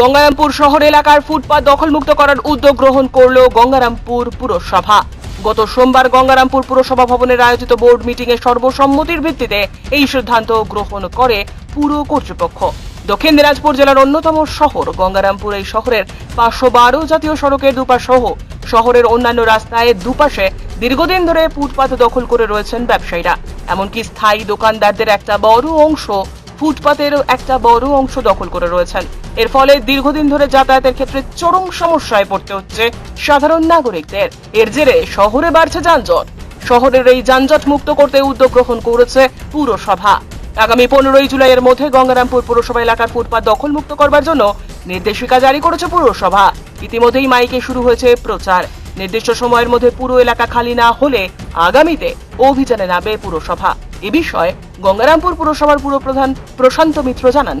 গঙ্গারামপুর শহর এলাকার ফুটপাত দখলমুক্ত করার উদ্যোগ গ্রহণ করল গঙ্গারামপুর পুরসভা। গত সোমবার গঙ্গারামপুর পুরসভা ভবনের আয়োজিত বোর্ড মিটিং এ সর্বসম্মতির ভিত্তিতে এই সিদ্ধান্ত গ্রহণ করে পুর কর্তৃপক্ষ। দক্ষিণ দিনাজপুর জেলার অন্যতম শহর গঙ্গারামপুর এই শহরের পাঁচশো বারো জাতীয় সড়কের দুপাশ সহ শহরের অন্যান্য রাস্তায় দুপাশে দীর্ঘদিন ধরে ফুটপাত দখল করে রয়েছেন ব্যবসায়ীরা। এমনকি স্থায়ী দোকানদারদের একটা বড় অংশ ফুটপাতের একটা বড় অংশ দখল করে রয়েছেন। এর ফলে দীর্ঘদিন ধরে যাতায়াতের ক্ষেত্রে চরম সমস্যায় পড়তে হচ্ছে সাধারণ নাগরিকদের। এর জেরে শহরে বাড়ছে যানজট। শহরের এই যানজট মুক্ত করতে উদ্যোগ গ্রহণ করেছে পুরসভা। আগামী পনেরোই জুলাইয়ের মধ্যে গঙ্গারামপুর পুরসভা এলাকার ফুটপাত দখল মুক্ত করবার জন্য নির্দেশিকা জারি করেছে পুরসভা। ইতিমধ্যেই মাইকে শুরু হয়েছে প্রচার। নির্দিষ্ট সময়ের মধ্যে পুরো এলাকা খালি না হলে আগামীতে অভিযানে নামবে পুরসভা। এ বিষয়ে গঙ্গারামপুর পুরসভার পুরপ্রধান প্রশান্ত মিত্র জানান।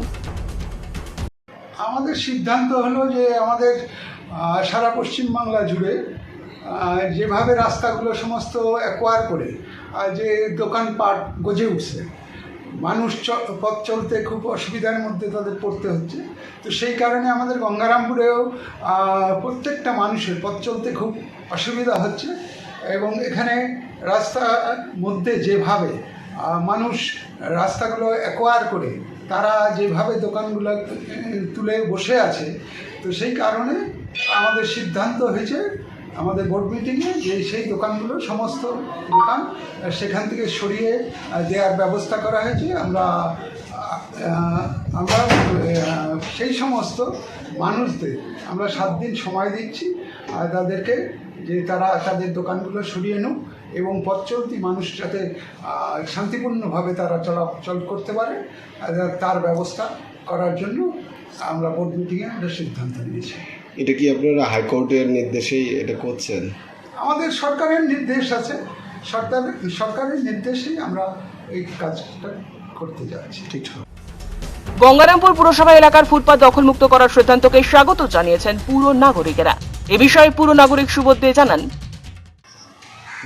সিদ্ধান্ত হলো যে আমাদের সারা পশ্চিমবাংলা জুড়ে যেভাবে রাস্তাগুলো সমস্ত অ্যাকোয়ার করে, আর যে দোকানপাট গজে উঠছে, মানুষ পথ চলতে খুব অসুবিধার মধ্যে তাদের পড়তে হচ্ছে। তো সেই কারণে আমাদের গঙ্গারামপুরেও প্রত্যেকটা মানুষের পথ চলতে খুব অসুবিধা হচ্ছে এবং এখানে রাস্তার মধ্যে যেভাবে মানুষ রাস্তাগুলো অ্যাকোয়ার করে তারা যেভাবে দোকানগুলো তুলে বসে আছে, তো সেই কারণে আমাদের সিদ্ধান্ত হয়েছে, আমাদের বোর্ড মিটিংয়ে যে সেই দোকানগুলো, সমস্ত দোকান সেখান থেকে সরিয়ে দেওয়ার ব্যবস্থা করা হয়েছে। আমরা আমরা সেই সমস্ত মানুষদের, আমরা সাত দিন সময় দিচ্ছি। আর তাদেরকে যে তারা তাদের দোকানগুলো সরিয়ে নিক এবং পথ চলতি মানুষ যাতে শান্তিপূর্ণভাবে তারা চলাচল করতে পারে আর তার ব্যবস্থা করার জন্য আমরা বোর্ড মিটিংয়ে আমরা সিদ্ধান্ত নিয়েছি। এটা কি আপনারা হাইকোর্টের নির্দেশেই এটা করছেন? আমাদের সরকারের নির্দেশ আছে। সরকার সরকারের নির্দেশেই আমরা এই কাজটা করতে যাচ্ছি। ঠিক। গঙ্গারামপুর পুরসভা এলাকার ফুটপাত দখলমুক্ত করার সিদ্ধান্তকে স্বাগত জানিয়েছেন পুর নাগরিকেরা। এ বিষয়ে পুর নাগরিক সুবোধ দে জানান।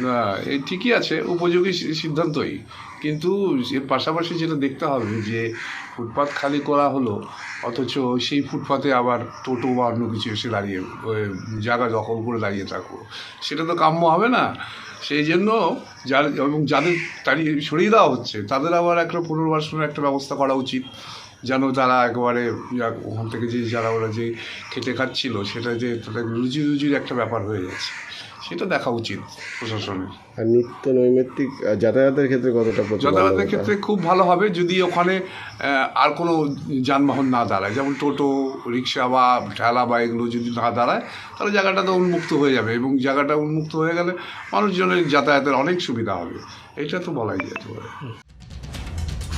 না ঠিকই আছে, উপযোগী সিদ্ধান্তই। কিন্তু এর পাশাপাশি যেটা দেখতে হবে যে, ফুটপাত খালি করা হলো, অথচ সেই ফুটপাতে আবার টোটো বা অন্য কিছু এসে দাঁড়িয়ে জায়গা দখল করে দাঁড়িয়ে থাকব সেটা তো কাম্য হবে না। সেই জন্য যার, এবং যাদের দাঁড়িয়ে সরিয়ে দেওয়া হচ্ছে, তাদের আবার একটা পুনর্বাসনের একটা ব্যবস্থা করা উচিত। যেন তারা একেবারে ওখান থেকে যে যারা ওরা যে খেটে খাচ্ছিল সেটা যে তাদের রুজি রুজির একটা ব্যাপার হয়ে যাচ্ছে সেটা দেখা উচিত প্রশাসনের। আর নিত্য নৈমিত্তিক যাতায়াতের ক্ষেত্রে কতটা যাতায়াতের ক্ষেত্রে খুব ভালো হবে যদি ওখানে আর কোনো যানবাহন না দাঁড়ায়। যেমন টোটো রিক্সা বা ঠেলা বা এগুলো যদি না দাঁড়ায় তাহলে জায়গাটা তো উন্মুক্ত হয়ে যাবে এবং জায়গাটা উন্মুক্ত হয়ে গেলে মানুষজনের যাতায়াতের অনেক সুবিধা হবে। এটা তো বলাই যেতে পারে।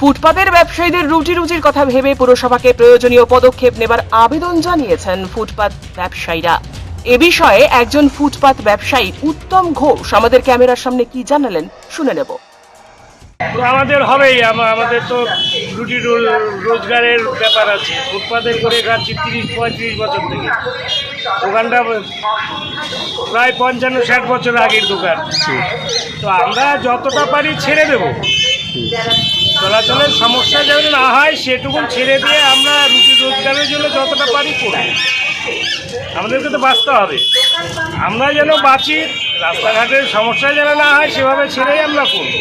ফুটপাতের ব্যবসায়ীদের রুটি রুজির কথা ভেবে পুরসভাকে প্রয়োজনীয় পদক্ষেপ নেবার আবেদন জানিয়েছেন ফুটপাত ব্যবসায়ীরা। এ বিষয়ে একজন ফুটপাত ব্যবসায়ী উত্তম ঘোষ আমাদের ক্যামেরার সামনে কি জানালেন শুনে নেব। তো আমাদের হবেই আমাদের তো রুটি রোল- রোজগারের ব্যাপার আছে। ফুটপাতে করে খাচ্ছি তিরিশ পঁয়ত্রিশ বছর থেকে। দোকানটা প্রায় পঞ্চান্ন ষাট বছর আগের দোকান। তো আমরা যতটা পারি ছেড়ে দেব। চলাচলের সমস্যা যেন না হয়, সেটুকু ছেড়ে দিয়ে আমরা রুটি রোজগারের জন্য যতটা পারি করব আমাদেরকে তো বাঁচতে হবে। আমরা যেন বাঁচি, রাস্তাঘাটের সমস্যা যেন না হয়, সেভাবে ছেড়েই আমরা করব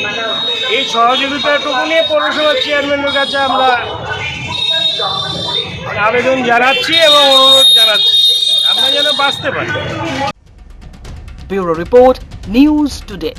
এই সহযোগিতাটুকু নিয়ে পৌরসভার চেয়ারম্যানের কাছে আমরা আবেদন জানাচ্ছি এবং অনুরোধ জানাচ্ছি। আমরা যেন বাঁচতে পারি। Bureau report, news today.